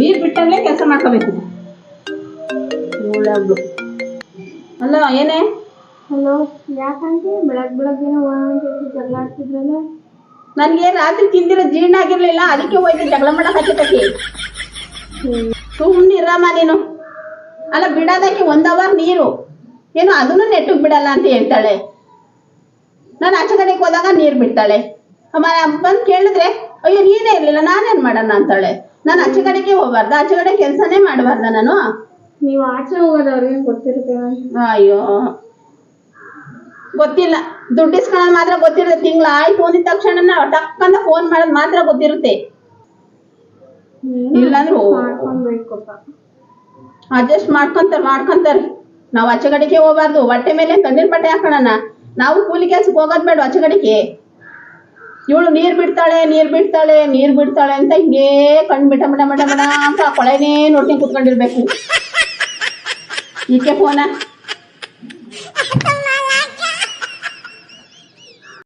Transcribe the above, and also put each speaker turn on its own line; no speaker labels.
ನೀರು ಬಿಟ್ಟಲ್ಲೇ ಕೆಲಸ ಮಾಡ್ಕೋಬೇಕು. ಹಲೋ ಅಲ್ಲ ಏನೇ?
ಹಲೋ ಯಾಕಂತೆ ಬೆಳಗ್ ಬೆಳಗ್ಗೆ ಜಗಳಾಡ್ತಿದ್ರೆ ಜಗಳ ಆಡ್ತಿದ್ರಲ್ಲ.
ನನಗೆ ರಾತ್ರಿ ತಿಂದಿರೋ ಜೀರ್ಣ ಆಗಿರ್ಲಿಲ್ಲ ಅದಕ್ಕೆ ಹೋಯ್ತು ಜಗಳ ಮಾಡಕ್ ಹಚ್ಚತಕ್ಕೆ ಸುಮ್ಮನೆ ಇರಮ್ಮ ನೀನು. ಅಲ್ಲ ಬಿಡೋದಕ್ಕೆ ಒಂದ್ ಅವರ್ ನೀರು. ಏನು ಅದನ್ನು ನೆಟ್ಟಗ್ ಬಿಡಲ್ಲ ಅಂತ ಹೇಳ್ತಾಳೆ. ನಾನು ಆಚೆ ಕಡೆಗೆ ಹೋದಾಗ ನೀರು ಬಿಡ್ತಾಳೆ. ಅಮ್ಮ ಬಂದು ಕೇಳಿದ್ರೆ ಅಯ್ಯೋ ನೀನೇ ಇರ್ಲಿಲ್ಲ ನಾನೇನ್ ಮಾಡೋಣ ಅಂತಾಳೆ. ನಾನು ಆಚೆ ಕಡೆಗೆ ಹೋಗ್ಬಾರ್ದ. ಆಚೆ ಕಡೆ ಕೆಲಸನೇ ಮಾಡಬಾರ್ದ ನಾನು.
ನೀವು ಆಚೆ ಹೋಗೋದು ಅವ್ರಿಗೆ ಗೊತ್ತಿರ್ತೇವೆ
ಅಯ್ಯೋ. ಗೊತ್ತಿಲ್ಲ. ದುಡ್ಡು ಇಸ್ಕೊಳ್ಳೋದು ಮಾತ್ರ ಗೊತ್ತಿರುತ್ತೆ. ತಿಂಗಳ ಆಯ್ತು ಅಂದಿದ ತಕ್ಷಣ ಟಕ್ಕಂತ ಫೋನ್ ಮಾಡೋದು ಮಾತ್ರ ಗೊತ್ತಿರುತ್ತೆ. ಇಲ್ಲಾಂದ್ರೆ ಅಡ್ಜಸ್ಟ್ ಮಾಡ್ಕೊಂತಾರೆ ಮಾಡ್ಕೊಂತಾರೆ. ನಾವು ಆಚೆ ಕಡೆಗೆ ಹೋಗ್ಬಾರ್ದು. ಬಟ್ಟೆ ಮೇಲೆ ಕಣ್ಣಿನ ಬಟ್ಟೆ ಹಾಕೋಣ ನಾವು ಕೂಲಿ ಕೆಲ್ಸಕ್ಕೆ ಹೋಗೋದ್ ಬೇಡ ಆಚೆ ಕಡೆಗೆ? ಇವಳು ನೀರು ಬಿಡ್ತಾಳೆ ನೀರು ಬಿಡ್ತಾಳೆ ನೀರು ಬಿಡ್ತಾಳೆ ಅಂತ ಹಿಂಗೇ ಕಣ್ಣು ಬಿಟ ಮಡ ಮಡ ಮಡ ಅಂತ ಕೊಳೆನೇ ನೋಡ್ಕೊಂಡು ಕುತ್ಕೊಂಡಿರ್ಬೇಕು. ಈಕೆ ಫೋನ.